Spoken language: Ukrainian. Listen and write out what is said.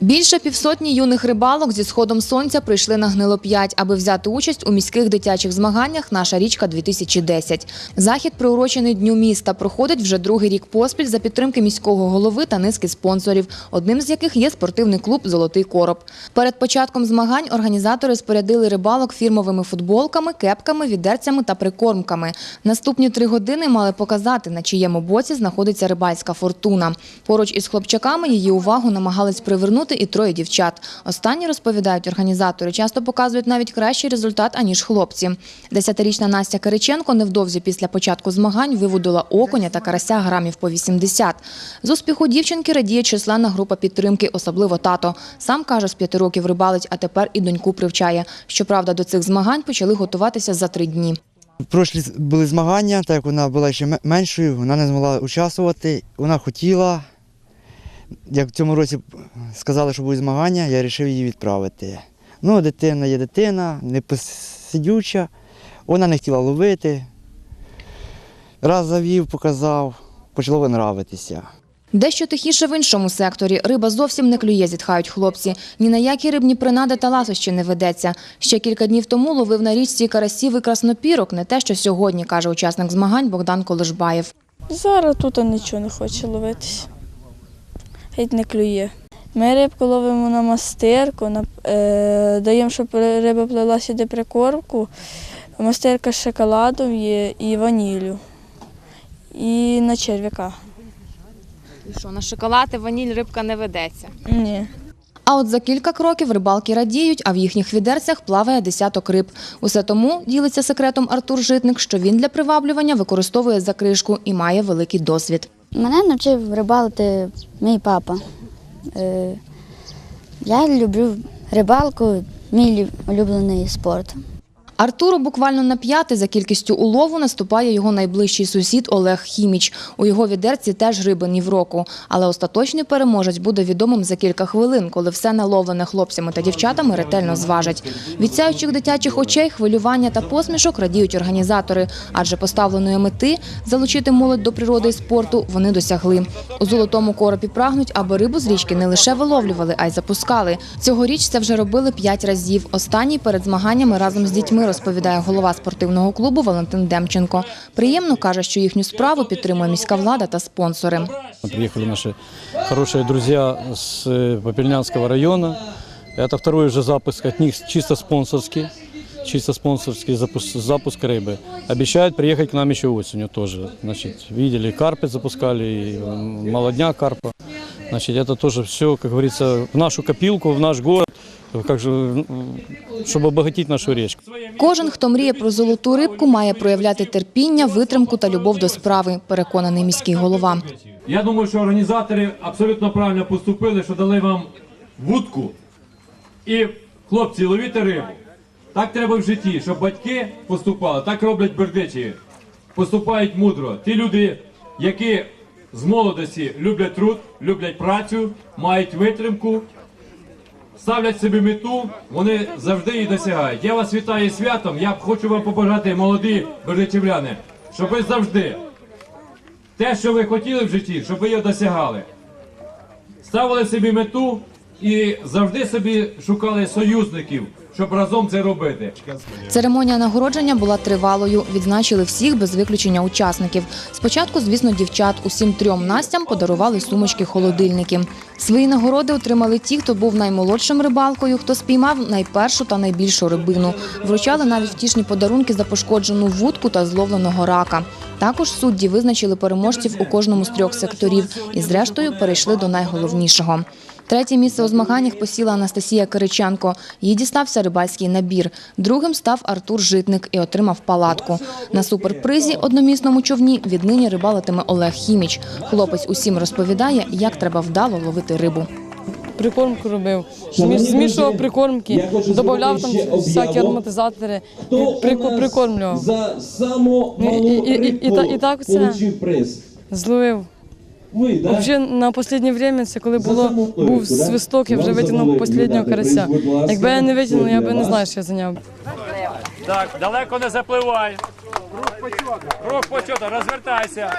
Більше півсотні юних рибалок зі сходом сонця прийшли на Гнило-5, аби взяти участь у міських дитячих змаганнях «Наша річка-2010». Захід, приурочений Дню міста, проходить вже другий рік поспіль за підтримки міського голови та низки спонсорів, одним з яких є спортивний клуб «Золотий короб». Перед початком змагань організатори спорядили рибалок фірмовими футболками, кепками, відерцями та прикормками. Наступні три години мали показати, на чиєму боці знаходиться рибальська фортуна. Поруч із хлопчаками її увагу намагались привернути і троє дівчат. Останні, розповідають організатори, часто показують навіть кращий результат, аніж хлопці. Десятирічна Настя Кириченко невдовзі після початку змагань виводила окуня та карася грамів по 80. З успіху дівчинки радіє численна група підтримки, особливо тато. Сам каже, з п'яти років рибалить, а тепер і доньку привчає. Щоправда, до цих змагань почали готуватися за три дні. Прошлі були змагання, так як вона була ще меншою, вона не змогла участвувати. Вона хотіла. Як в цьому році сказали, що будуть змагання, я вирішив її відправити. Ну, дитина є дитина, не посидюча, вона не хотіла ловити. Раз завів, показав, почало нравитися. Дещо тихіше в іншому секторі. Риба зовсім не клює, зітхають хлопці. Ні на які рибні принади та ласощі не ведеться. Ще кілька днів тому ловив на річці карасів і краснопірок. Не те, що сьогодні, каже учасник змагань Богдан Колежбаєв. Зараз тут нічого не хоче ловитися. Геть не клює. Ми рибку ловимо на мастерку, на, е, даємо, щоб риба плила сюди прикормку. Мастерка з шоколадом є і ваніллю. І на черв'яка. Що на шоколад і ваніль рибка не ведеться. Ні. А от за кілька кроків рибалки радіють, а в їхніх відерцях плаває десяток риб. Усе тому ділиться секретом Артур Житник, що він для приваблювання використовує закришку і має великий досвід. Мене навчив рибалити мій папа. Е, Я люблю рибалку, мій улюблений спорт. Артуру буквально на п'яти за кількістю улову наступає його найближчий сусід Олег Хіміч. У його відерці теж риби ні в року. Але остаточний переможець буде відомим за кілька хвилин, коли все наловлене хлопцями та дівчатами ретельно зважать. Від сяючих дитячих очей, хвилювання та посмішок радіють організатори, адже поставленої мети залучити молодь до природи і спорту вони досягли. У золотому коропі прагнуть, аби рибу з річки не лише виловлювали, а й запускали. Цьогоріч це вже робили п'ять разів. Останній перед змаганнями разом з дітьми розповідає голова спортивного клубу Валентин Демченко. Приємно каже, що їхню справу підтримує міська влада та спонсори. Приехали наши хорошие друзья с э, Попельнянского района. Это второй уже запуск от них чисто спонсорский. Чисто спонсорский запуск, запуск рыбы. Обещают приехать к нам еще осенью тоже. Значит, видели, карпы запускали, и м, молодня карпа. Значит, это тоже все, как говорится, в нашу копилку, в наш город, как же, м, чтобы нашу речку. Кожен, хто мріє про золоту рибку, має проявляти терпіння, витримку та любов до справи, переконаний міський голова. Я думаю, що організатори абсолютно правильно поступили, що дали вам вудку. І хлопці, ловіть рибу. Так треба в житті, щоб батьки поступали, так роблять бердичі. Поступають мудро. Ті люди, які з молодості люблять труд, люблять працю, мають витримку, ставлять собі мету, вони завжди її досягають. Я вас вітаю святом. Я хочу вам побажати, молоді бердичівляни, щоб ви завжди те, що ви хотіли в житті, щоб ви його досягали. Ставили собі мету і завжди собі шукали союзників, щоб разом це робити. Церемонія нагородження була тривалою. Відзначили всіх без виключення учасників. Спочатку, звісно, дівчат усім трьом Настям подарували сумочки-холодильники. Свої нагороди отримали ті, хто був наймолодшим рибалкою, хто спіймав найпершу та найбільшу рибину. Вручали навіть втішні подарунки за пошкоджену вудку та зловленого рака. Також судді визначили переможців у кожному з трьох секторів і, зрештою, перейшли до найголовнішого. Третє місце у змаганнях посіла Анастасія Кириченко. Їй дістався рибальський набір. Другим став Артур Житник і отримав палатку. На суперпризі одномісному човні віднині рибалитиме Олег Хіміч. Хлопець усім розповідає, як треба вдало ловити рибу. прикормку робив, змішував прикормки, додавав там всякі ароматизатори, прикормлював. За саму і- і- і- і і так це. Зловив. Ви, да? Взагалі на останнє время, це коли було був да? свисток, я вже витягнув останнього карася. Якби я не витягнув, я би не знаю, що я зайняв. Так, далеко не запливай. Рух почота. Рух почота, розвертайся.